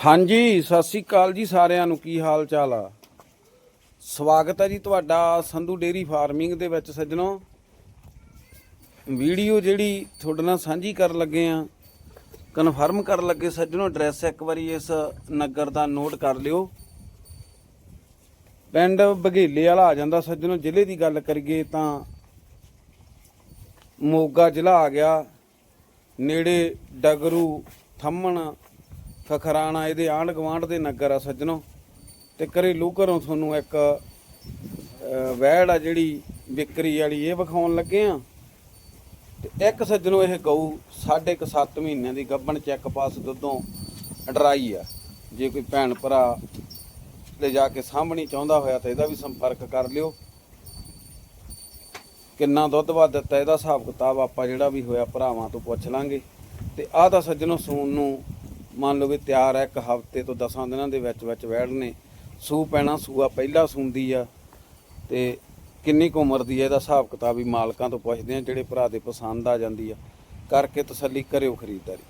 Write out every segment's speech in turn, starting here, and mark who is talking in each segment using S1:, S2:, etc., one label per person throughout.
S1: ਹਾਂਜੀ, ਸਤਿ ਸ੍ਰੀ ਅਕਾਲ ਜੀ ਸਾਰਿਆਂ ਨੂੰ। ਕੀ ਹਾਲ ਚਾਲ ਆ? ਸਵਾਗਤ ਹੈ ਜੀ ਤੁਹਾਡਾ ਸੰਧੂ ਡੇਰੀ ਫਾਰਮਿੰਗ ਦੇ ਵਿੱਚ ਸੱਜਣੋ। ਵੀਡੀਓ ਜਿਹੜੀ ਤੁਹਾਡੇ ਨਾਲ ਸਾਂਝੀ ਕਰਨ ਲੱਗੇ ਆ, ਕਨਫਰਮ ਕਰਨ ਲੱਗੇ ਸੱਜਣੋ, ਐਡਰੈਸ ਇੱਕ ਵਾਰੀ ਇਸ ਨਗਰ ਦਾ ਨੋਟ ਕਰ ਲਿਓ। ਪਿੰਡ ਬਘੇਲੇ ਵਾਲਾ ਆ ਜਾਂਦਾ ਸੱਜਣੋ, ਜ਼ਿਲ੍ਹੇ ਦੀ ਗੱਲ ਕਰੀਏ ਤਾਂ ਮੋਗਾ ਜ਼ਿਲ੍ਹਾ ਆ ਗਿਆ। ਨੇੜੇ ਡਗਰੂ, ਥੰਮਣ ਖਖਰਾਣਾ ਇਹਦੇ ਆਂਢ ਗਵਾਂਢ ਦੇ ਨਗਰ ਆ ਸੱਜਣੋ। ਤੇ ਘਰੇਲੂ ਘਰੋਂ ਤੁਹਾਨੂੰ ਇੱਕ ਅਹ, ਵੈੜ ਆ ਜਿਹੜੀ ਵਿਕਰੀ ਵਾਲੀ ਇਹ ਵਿਖਾਉਣ ਲੱਗੇ ਆ। ਤੇ ਇੱਕ ਸੱਜਣੋ ਇਹ ਗਊ ਸਾਢੇ ਕੁ 7 ਮਹੀਨਿਆਂ ਦੀ ਗੱਭਣ ਚੈੱਕ ਪਾਸ ਦੁੱਧੋਂ ਅਡਰਾਈ ਆ। ਜੇ ਕੋਈ ਭੈਣ ਭਰਾ ਲੈ ਜਾ ਕੇ ਸਾਹਮਣੀ ਚਾਹੁੰਦਾ ਹੋਇਆ ਤਾਂ ਇਹਦਾ ਵੀ ਸੰਪਰਕ ਕਰ ਲਿਓ। ਕਿੰਨਾ ਦੁੱਧ ਵੱਧ ਦਿੱਤਾ ਇਹਦਾ ਹਿਸਾਬ ਕਿਤਾਬ ਆਪਾਂ ਜਿਹੜਾ ਵੀ ਹੋਇਆ ਭਰਾਵਾਂ ਤੋਂ ਪੁੱਛ ਲਾਂਗੇ। ਤੇ ਆਹ ਤਾਂ ਸੱਜਣੋ ਸੂਣ ਨੂੰ ਮੰਨ ਲਓ ਵੀ ਤਿਆਰ ਹੈ ਇੱਕ ਹਫ਼ਤੇ ਤੋਂ 10 ਦਿਨਾਂ ਦੇ ਵਿੱਚ ਵਿੱਚ ਵੈੜ ਨੇ। ਸੂ ਪੈਣਾ ਸੂਆ ਪਹਿਲਾ ਸੂੰਦੀ ਆ ਤੇ ਕਿੰਨੀ ਕੁ ਉਮਰ ਦੀ ਹੈ ਇਹਦਾ ਹਿਸਾਬ ਕਿਤਾਬ ਵੀ ਮਾਲਕਾਂ ਤੋਂ ਪੁੱਛਦੇ ਆ ਜਿਹੜੇ ਭਰਾ ਦੇ ਪਸੰਦ ਆ ਜਾਂਦੀ ਆ। ਕਰਕੇ ਤਸੱਲੀ ਕਰਿਓ ਖਰੀਦਦਾਰੀ।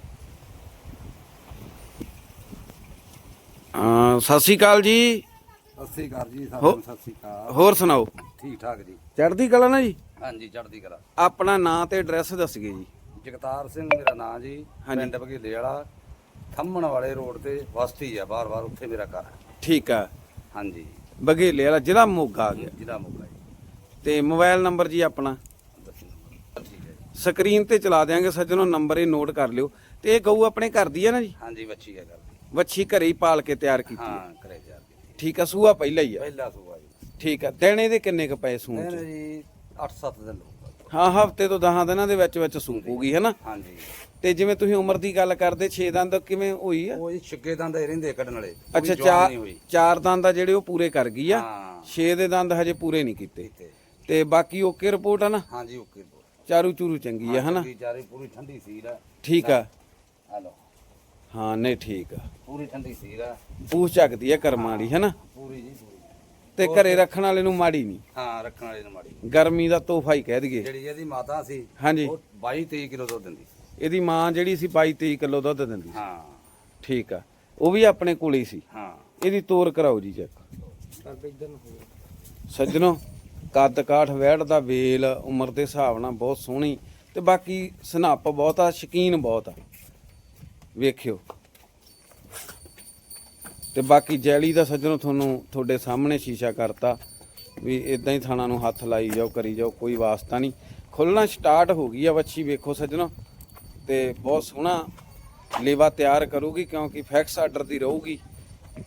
S1: ਹਾਂ ਸਤਿ ਸ਼੍ਰੀ ਅਕਾਲ ਜੀ।
S2: ਸਤਿ ਸ੍ਰੀ ਅਕਾਲ ਜੀ
S1: ਹੋ-
S2: ਸਾਰਿਆਂ ਨੂੰ ਸਤਿ ਸ੍ਰੀ ਅਕਾਲ।
S1: ਹੋਰ ਸੁਣਾਓ?
S2: ਠੀਕ ਠਾਕ ਜੀ।
S1: ਚੜ੍ਹਦੀ ਕਲਾ ਨਾ ਜੀ?
S2: ਹਾਂਜੀ ਚੜ੍ਹਦੀ ਕਲਾ।
S1: ਆਪਣਾ ਨਾਂ ਤੇ ਐਡਰੈਸ ਦੱਸਗੇ ਜੀ।
S2: ਜਗਤਾਰ ਸਿੰਘ ਮੇਰਾ ਨਾਂ ਜੀ।
S1: ਹਾਂਜੀ।
S2: ਪਿੰਡ ਬਘੇਲੇ ਵਾਲਾ। ਥੰਮਣ ਵਾਲੇ ਰੋਡ ਤੇ ਵਸਤੀ ਆ ਬਾਰ-ਬਾਰ ਉੱਥੇ ਮੇਰਾ ਘਰ ਹੈ
S1: ਠੀਕ ਆ।
S2: ਹਾਂਜੀ।
S1: ਬਘੇਲੇ ਵਾਲਾ ਜ਼ਿਲ੍ਹਾ ਮੋਗਾ ਆ ਗਿਆ।
S2: ਜ਼ਿਲ੍ਹਾ ਮੋਗਾ ਜੀ।
S1: ਤੇ ਮੋਬਾਈਲ ਨੰਬਰ ਜੀ ਆਪਣਾ?
S2: ਦੱਸੋ ਨੰਬਰ। ਠੀਕ ਹੈ ਜੀ।
S1: ਸਕਰੀਨ ਤੇ ਚਲਾ ਦਿਆਂਗੇ ਸੱਜਣੋ ਨੰਬਰ ਇਹ ਨੋਟ ਕਰ ਲਿਓ। ਤੇ ਇਹ ਗਊ ਆਪਣੇ ਘਰ ਦੀ ਹੈ ਨਾ ਜੀ?
S2: ਹਾਂਜੀ ਬੱਚੀ ਹੈ ਗੱਲ ਦੀ।
S1: ਵੱਛੀ ਘਰੇ ਹੀ ਪਾਲ ਕੇ ਤਿਆਰ ਕੀਤੀ ਹੈ
S2: ਹਾਂ ਕਰੇ ਜਾ ਕੇ
S1: ਠੀਕ ਆ ਸੂਆ ਪਹਿਲਾ ਹੀ ਆ।
S2: ਪਹਿਲਾ ਸੂਆ ਜੀ।
S1: ਠੀਕ ਆ ਦਿਨ ਇਹਦੇ ਕਿੰਨੇ ਕ ਪਏ ਸੂਣ
S2: ਇਹਨੇ ਜੀ 8-7 ਦਿਨ ਹੋਊਗਾ
S1: ਹਾਂ ਹਫ਼ਤੇ ਤੋਂ 10 ਦਿਨਾਂ ਦੇ ਵਿੱਚ ਵਿੱਚ ਸੂਪੂਗੀ ਹੈ ਨਾ
S2: ਹਾਂਜੀ।
S1: ਤੇ ਜਿਵੇਂ ਤੁਸੀਂ ਉਮਰ ਦੀ ਗੱਲ ਕਰਦੇ 6 ਦੰਦ ਕਿਵੇਂ ਹੋਈ ਆ?
S2: ਉਹ ਜੀ ਦੰਦ ਹੀ ਰਹਿੰਦੇ ਕੱਢਣ ਵਾਲੇ। ਕੋਈ
S1: ਅੱਛਾ
S2: ਜਵਾਨ
S1: ਚਾਰ
S2: ਨਹੀਂ ਹੋਈ।
S1: ਚਾਰ ਦੰਦ ਆ ਜਿਹੜੇ ਉਹ ਪੂਰੇ ਕਰ ਗਈ ਆ?
S2: ਹਾਂ।
S1: 6 ਦੇ ਦੰਦ ਹਜੇ ਪੂਰੇ ਨਹੀਂ ਕੀਤੇ।
S2: ਤੇ
S1: ਤੇ ਬਾਕੀ ਓਕੇ ਰਿਪੋਰਟ ਆ ਨਾ?
S2: ਹਾਂਜੀ ਓਕੇ
S1: ਚਾਰੂ ਚੂਰੂ ਚੰਗੀ ਆ ਹਨਾ?
S2: ਚਾਰੇ ਪੂਰੀ ਠੰਡੀ ਸੀਲ ਆ।
S1: ਠੀਕ ਆ।
S2: ਹਲੋ
S1: ਹਾਂ ਨਹੀਂ ਠੀਕ ਆ।
S2: ਪੂਰੀ ਠੰਡੀ ਸੀਲ ਆ।
S1: ਪੂਛ ਚੱਕਦੀ ਆ ਕਰਮਾਂ ਵਾਲੀ ਹੈਨਾ?
S2: ਪੂਰੀ ਜੀ ਪੂਰੀ।
S1: ਤੇ ਘਰੇ ਰੱਖਣ ਵਾਲੇ ਨੂੰ ਮਾੜੀ ਨਹੀਂ
S2: ਹਾਂ ਰੱਖਣ ਵਾਲੇ ਨੂੰ ਮਾੜੀ
S1: ਗਰਮੀ ਦਾ ਤੋਹਫਾ ਹੀ ਕਹਿ ਦਈਏ।
S2: ਜਿਹੜੀ ਇਹਦੀ ਮਾਤਾ ਸੀ
S1: ਹਾਂਜੀ।
S2: ਉਹ 22 23 ਕਿਲੋ ਦੁੱਧ ਦਿੰਦੀ। ਸੀ
S1: ਇਹਦੀ ਮਾਂ ਜਿਹੜੀ ਸੀ 22 23 ਕਿਲੋ ਦੁੱਧ ਦਿੰਦੀ। ਸੀ
S2: ਹਾਂ।
S1: ਠੀਕ ਆ। ਉਹ ਵੀ ਆਪਣੇ ਕੋਲ ਹੀ ਸੀ।
S2: ਹਾਂ।
S1: ਇਹਦੀ ਤੋਰ ਕਰਾਓ ਜੀ ਚੈੱਕ। ਸੱਜਣੋ ਕੱਦ ਕਾਠ ਵੈੜ ਦਾ ਵੇਲ ਉਮਰ ਦੇ ਹਿਸਾਬ ਨਾਲ ਬਹੁਤ ਸੋਹਣੀ। ਤੇ ਬਾਕੀ ਸਨੱਪ ਬਹੁਤ ਆ ਸ਼ਕੀਨ ਬਹੁਤ ਆ। ਵੇਖਿਓ। ਤੇ ਬਾਕੀ ਜੈਲੀ ਦਾ ਸੱਜਣੋ ਤੁਹਾਨੂੰ ਤੁਹਾਡੇ ਸਾਹਮਣੇ ਸ਼ੀਸ਼ਾ ਕਰਤਾ ਵੀ ਇਦਾਂ ਹੀ ਥਾਣਾ ਨੂੰ ਹੱਥ ਲਾਈ ਜਾਓ, ਕਰੀ ਜਾਓ, ਕੋਈ ਵਾਸਤਾ ਨਹੀਂ। ਖੁੱਲਣਾ ਸਟਾਰਟ ਹੋ ਗਈ ਆ ਵੱਛੀ, ਵੇਖੋ ਸੱਜਣੋ। ਤੇ ਬਹੁਤ ਸੋਹਣਾ ਲੇਵਾ ਤਿਆਰ ਕਰੂਗੀ ਕਿਉਂਕਿ ਫੈਕਸ ਆਰਡਰ ਦੀ ਰਹੂਗੀ।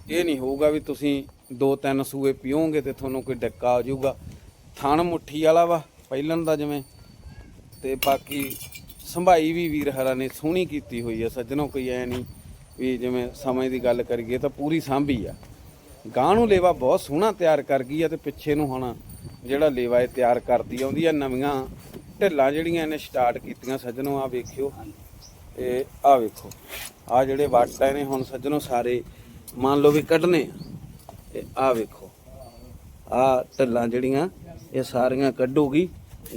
S1: ਇਹ ਨਹੀਂ ਹੋਊਗਾ ਵੀ ਤੁਸੀਂ ਦੋ ਤਿੰਨ ਸੂਏ ਪੀਓਗੇ ਤੇ ਤੁਹਾਨੂੰ ਕੋਈ ਡੱਕਾ ਆ ਜਾਊਗਾ। ਥਣ ਮੁੱਠੀ ਵਾਲਾ ਵਾ ਪਹਿਲਾਂ ਦਾ ਜਿਵੇਂ। ਤੇ ਬਾਕੀ ਸੰਭਾਈ ਵੀ ਵੀਰ ਹਰਾ ਨੇ ਸੋਹਣੀ ਕੀਤੀ ਹੋਈ ਆ ਸੱਜਣੋ, ਕੋਈ ਐ ਨਹੀਂ ਵੀ ਜਿਵੇਂ ਸਮੇਂ ਦੀ ਗੱਲ ਕਰੀਏ ਤਾਂ ਪੂਰੀ ਸਾਂਭੀ ਆ। ਗਾਂ ਨੂੰ ਲੇਵਾ ਬਹੁਤ ਸੋਹਣਾ ਤਿਆਰ ਕਰ ਗਈ ਆ ਤੇ ਪਿੱਛੇ ਨੂੰ ਹੁਣ ਜਿਹੜਾ ਲੇਵਾ ਇਹ ਤਿਆਰ ਕਰਦੀ ਆਉਂਦੀ ਆ ਨਵੀਆਂ ਢਿੱਲਾਂ ਜਿਹੜੀਆਂ ਇਹਨੇ ਸਟਾਰਟ ਕੀਤੀਆਂ ਸੱਜਣੋ ਆ ਵੇਖਿਓ। ਇਹ ਆ ਵੇਖੋ ਆ ਜਿਹੜੇ ਵੱਟ ਆ ਨੇ ਹੁਣ ਸੱਜਣੋ ਸਾਰੇ ਮੰਨ ਲਓ ਵੀ ਕੱਢਨੇ ਆ। ਇਹ ਆ ਵੇਖੋ ਆ ਢਿੱਲਾਂ ਜਿਹੜੀਆਂ ਇਹ ਸਾਰੀਆਂ ਕੱਢੂਗੀ।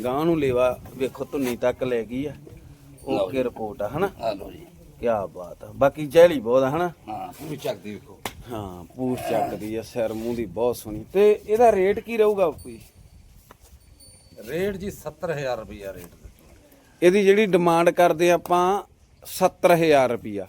S1: ਗਾਂ ਨੂੰ ਲੇਵਾ ਵੇਖੋ ਧੁੰਨੀ ਤੱਕ ਲੈ ਗਈ ਆ। ਓਕੇ ਰਿਪੋਰਟ ਆ ਹਨਾ?
S2: ਹਲੋ ਜੀ।
S1: ਕੀ ਬਾਤ ਆ। ਬਾਕੀ ਜੈਲੀ ਬਹੁਤ ਆ ਹਨਾ?
S2: ਹਾਂ ਪੂਰੀ ਚੱਕਦੀ ਵੇਖੋ।
S1: ਹਾਂ ਪੂਛ ਚੱਕਦੀ ਆ ਸਿਰ ਮੂੰਹ ਦੀ ਬਹੁਤ ਸੋਹਣੀ। ਤੇ ਇਹਦਾ ਰੇਟ ਕੀ ਰਹੂਗਾ ਕੋਈ?
S2: ਰੇਟ ਜੀ 70000 ਰੁਪਇਆ ਰੇਟ
S1: ਇਹਦੀ ਜਿਹੜੀ ਡਿਮਾਂਡ ਕਰਦੇ ਆਪਾਂ 70000 ਰੁਪਿਆ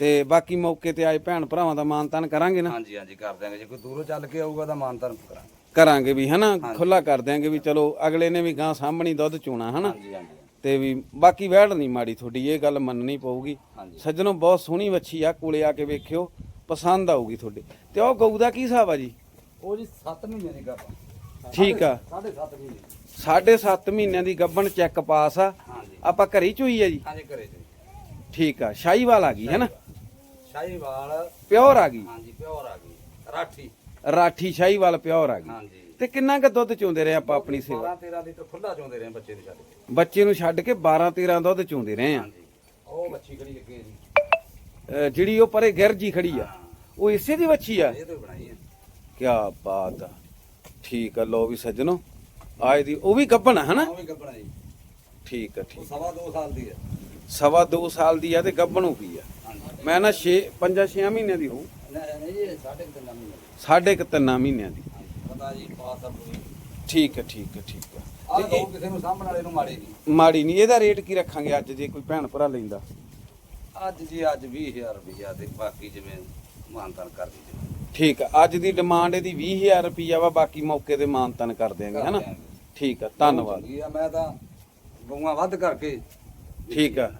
S1: ਤੇ ਬਾਕੀ ਮੌਕੇ ਤੇ ਆਏ ਭੈਣ ਭਰਾਵਾਂ ਦਾ ਮਾਨਤਾਨ ਕਰਾਂਗੇ ਨਾ?
S2: ਹਾਂਜੀ ਹਾਂਜੀ ਕਰ ਦਿਆਂਗੇ। ਜੇ ਕੋਈ ਦੂਰੋਂ ਚੱਲ ਕੇ ਆਊਗਾ ਤਾਂ ਮਾਨਤਨ ਕਰਾਂਗੇ।
S1: ਕਰਾਂਗੇ ਵੀ ਹਨਾ? ਖੁੱਲਾ ਕਰ ਦਿਆਂਗੇ ਵੀ ਚਲੋ ਅਗਲੇ ਨੇ ਵੀ ਗਾਂ ਸਾਹਮਣੀ ਦੁੱਧ ਚੋਣਾ ਹਨਾ?
S2: ਹਾਂਜੀ ਹਾਂਜੀ।
S1: ਤੇ ਵੀ ਬਾਕੀ ਵਹਿੜ ਨਹੀਂ ਮਾੜੀ ਤੁਹਾਡੀ ਇਹ ਗੱਲ ਮੰਨਣੀ ਪਊਗੀ। ਸੱਜਣੋ ਬਹੁਤ ਸੋਹਣੀ ਵੱਛੀ ਆ ਕੋਲੇ ਆ ਕੇ ਵੇਖਿਓ ਪਸੰਦ ਆਊਗੀ ਤੁਹਾਡੇ। ਤੇ ਉਹ ਗਊ ਦਾ ਕੀ ਹਿਸਾਬ ਆ ਜੀ?
S2: ਉਹ ਜੀ 7 ਮਹੀਨੇ ਦੀ ਗੱਪ
S1: ਠੀਕ ਆ।
S2: 7.5 ਮਹੀਨੇ।
S1: ਸਾਢੇ 7 ਮਹੀਨਿਆਂ ਦੀ ਗੱਭਣ ਚੈੱਕ ਪਾਸ ਆ। ਆਪਾਂ ਘਰੇ ਚੋਈ ਆ ਜੀ?
S2: ਹਾਂਜੀ ਕਰੇ ਜੀ
S1: ਠੀਕ ਆ ਸ਼ਾਹੀਵਾਲ ਆ ਗਈ ਹੈ ਨਾ?
S2: ਸ਼ਾਹੀਵਾਲ।
S1: ਪਿਓਰ ਆ ਗਈ।
S2: ਹਾਂਜੀ ਪਿਓਰ ਆ ਗਈ। ਰਾਠੀ।
S1: ਰਾਠੀ ਸ਼ਾਹੀਵਾਲ ਪਿਓਰ ਆ ਗਈ।
S2: ਹਾਂਜੀ।
S1: ਤੇ ਕਿੰਨਾ ਕੁ ਦੁੱਧ ਚੋਂਦੇ ਰਹੇ ਆਪਾਂ ਆਪਣੀ ਸੇਵਾ?
S2: 12 13 ਲੀਟਰ ਖੁੱਲਾ ਚੋਂਦੇ ਰਹੇ ਬੱਚੇ ਨੂੰ ਛੱਡ ਕੇ।
S1: ਬੱਚੇ ਨੂੰ ਛੱਡ ਕੇ 12 13 ਦੁੱਧ ਚੋਂਦੇ ਰਹੇ ਆ
S2: ਹਾਂਜੀ। ਉਹ ਬੱਚੀ ਖੜੀ ਅੱਗੇ ਜੀ।
S1: ਅਹ ਜਿਹੜੀ ਉਹ ਪਰੇ ਗਿਰ ਜੀ ਖੜੀ ਆ ਉਹ ਇਸੇ ਦੀ ਵੱਛੀ ਆ?
S2: ਇਹ ਤੋਂ ਹੀ ਬਣਾਈ ਹੈ
S1: ਕੀ ਬਾਤ ਆ। ਠੀਕ ਆ ਲੋ ਵੀ ਸੱਜਣੋ ਆਏ ਦੀ ਉਹ ਵੀ ਗੱਭਣ ਆ ਹਨਾ?
S2: ਉਹ ਵੀ ਗੱਬਣਾ ਜੀ।
S1: ਠੀਕ ਆ
S2: ਉਹ
S1: ਠੀਕ
S2: ਸਵਾ 2 ਸਾਲ ਦੀ ਹੈ
S1: ਸਵਾ 2 ਸਾਲ ਦੀ ਆ ਤੇ ਗੱਭਣ ਹੋ ਗਈ ਆ।
S2: ਹਾਂਜੀ।
S1: ਮੈਂ ਨਾ 6 5 6 ਮਹੀਨਿਆਂ ਦੀ ਹੋਊ।
S2: ਨਹੀਂ ਇਹ ਸਾਢੇ ਤਿੰਨ ਮਹੀਨੇ ਦੀ।
S1: ਸਾਢੇ ਕੁ ਤਿੰਨਾਂ ਮਹੀਨਿਆਂ ਦੀ।
S2: ਹਾਂਜੀ, ਪਤਾ ਜੀ ਪਾਸ ਆ ਪੂਰੀ
S1: ਠੀਕ ਹੈ ਠੀਕ ਹੈ ਠੀਕ ਹੈ।
S2: ਆਹ
S1: ਤੇ
S2: ਲੋਕ ਕਿਸੇ ਨੂੰ ਸਾਹਮਣ ਵਾਲੇ ਨੂੰ ਮਾੜੇ ਨਹੀਂ।
S1: ਮਾੜੀ ਨਹੀਂ ਇਹਦਾ ਰੇਟ ਕੀ ਰੱਖਾਂਗੇ ਅੱਜ ਜੇ ਕੋਈ ਭੈਣ ਭਰਾ ਲੈਂਦਾ?
S2: ਅੱਜ ਜੀ ਅੱਜ 20000 ਰੁਪਇਆ ਤੇ ਬਾਕੀ ਜਿਵੇਂ ਮਾਨਤਨ ਕਰ ਦੀ
S1: ਠੀਕ ਹੈ ਅੱਜ ਦੀ ਡਿਮਾਂਡ ਇਹਦੀ 20000 ਰੁਪਈਆ ਵਾ ਬਾਕੀ ਮੌਕੇ ਤੇ ਮਾਨਤਨ ਕਰ ਦਿਆਂਗੇ ਹਨਾ ਠੀਕ ਹੈ ਧੰਨਵਾਦ।
S2: ਆ ਮੈਂ ਤਾਂ ਗਊਆਂ ਵੱਧ ਕਰਕੇ
S1: ਠੀਕ ਆ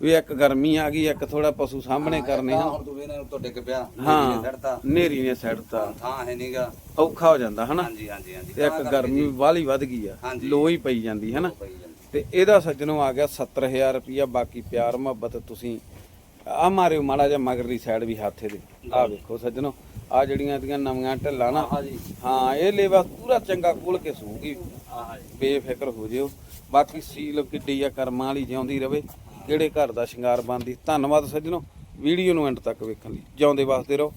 S1: ਵੀ ਇੱਕ ਗਰਮੀ ਆ ਗਈ ਇੱਕ ਥੋੜਾ ਪਸ਼ੂ ਸਾਹਮਣੇ ਕਰਨੇ ਆ
S2: ਹੁਣ ਤੂੰ ਇਹਨਾਂ ਨੂੰ ਤੋਂ ਡਿੱਗ ਪਿਆ
S1: ਹਾਂ ਨੇਰੀ ਨੇ ਸੜਤਾ
S2: ਥਾਂ ਹੈ ਨਹੀਂਗਾ
S1: ਔਖਾ ਹੋ ਜਾਂਦਾ ਹਨਾ?
S2: ਹਾਂਜੀ ਹਾਂਜੀ ਹਾਂਜੀ।
S1: ਤੇ ਇੱਕ ਗਰਮੀ ਵਾਲੀ ਵੱਧ ਗਈ ਆ। ਲੋ ਹੀ ਪਈ ਜਾਂਦੀ ਹਨਾ। ਤੇ ਇਹਦਾ ਸੱਜਣੋਂ ਆ ਗਿਆ 70000 ਰੁਪਈਆ ਬਾਕੀ ਪਿਆਰ ਮੁਹੱਬਤ ਤੁਸੀਂ ਆ ਮਾਰਿਓ ਮਾੜਾ ਜਿਹਾ ਮਗਰਲੀ ਸਾਈਡ ਵੀ ਹੱਥੇ ਦੇ ਆ ਵੇਖੋ ਸੱਜਣੋ ਆ ਜਿਹੜੀਆਂ ਇਹਦੀਆਂ ਨਵੀਆਂ ਢੱਲਾਂ ਨਾ।
S2: ਹਾਂ
S1: ਇਹ ਲੇਵਾ ਪੂਰਾ ਚੰਗਾ ਖੋਲ ਕੇ ਸੂਗੀ ਬੇਫਿਕਰ ਹੋ ਜਿਓ। ਬਾਕੀ ਸੀਲ ਕਿੱਡੀ ਆ ਕਰਮਾਂ ਵਾਲੀ ਜਿਉਂਦੀ ਰਵੇ। ਕਿਹੜੇ ਘਰ ਦਾ ਸ਼ਿੰਗਾਰ ਬਣਦੀ। ਧੰਨਵਾਦ ਸੱਜਣੋ, ਵੀਡੀਓ ਨੂੰ ਐਂਡ ਤੱਕ ਵੇਖਣ ਲਈ। ਜਿਉਂਦੇ ਵਾਸਤੇ ਰਹੋ।